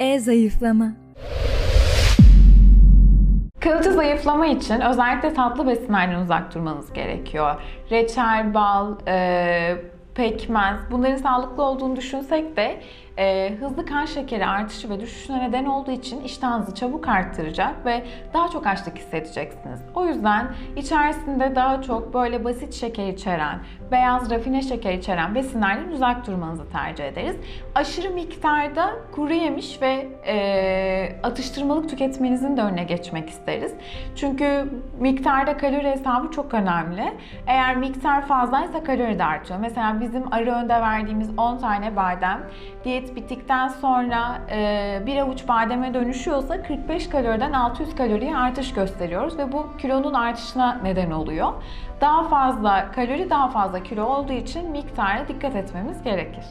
E-zayıflama Kalıcı zayıflama için özellikle tatlı besinlerden uzak durmanız gerekiyor. Reçel, bal, e, pekmez bunların sağlıklı olduğunu düşünsek de e, hızlı kan şekeri artışı ve düşüşüne neden olduğu için iştahınızı çabuk arttıracak ve daha çok açlık hissedeceksiniz. O yüzden içerisinde daha çok böyle basit şeker içeren, beyaz rafine şeker içeren besinlerden uzak durmanızı tercih ederiz. Aşırı miktarda kuru yemiş ve e, atıştırmalık tüketmenizin de önüne geçmek isteriz. Çünkü miktarda kalori hesabı çok önemli. Eğer miktar fazlaysa kalori de artıyor. Mesela bizim ara öğünde verdiğimiz 10 tane badem diyet bittikten sonra e, bir avuç bademe dönüşüyorsa 45 kaloriden 600 kaloriye artış gösteriyoruz ve bu kilonun artışına neden oluyor. Daha fazla kalori daha fazla kilo olduğu için miktara dikkat etmemiz gerekir.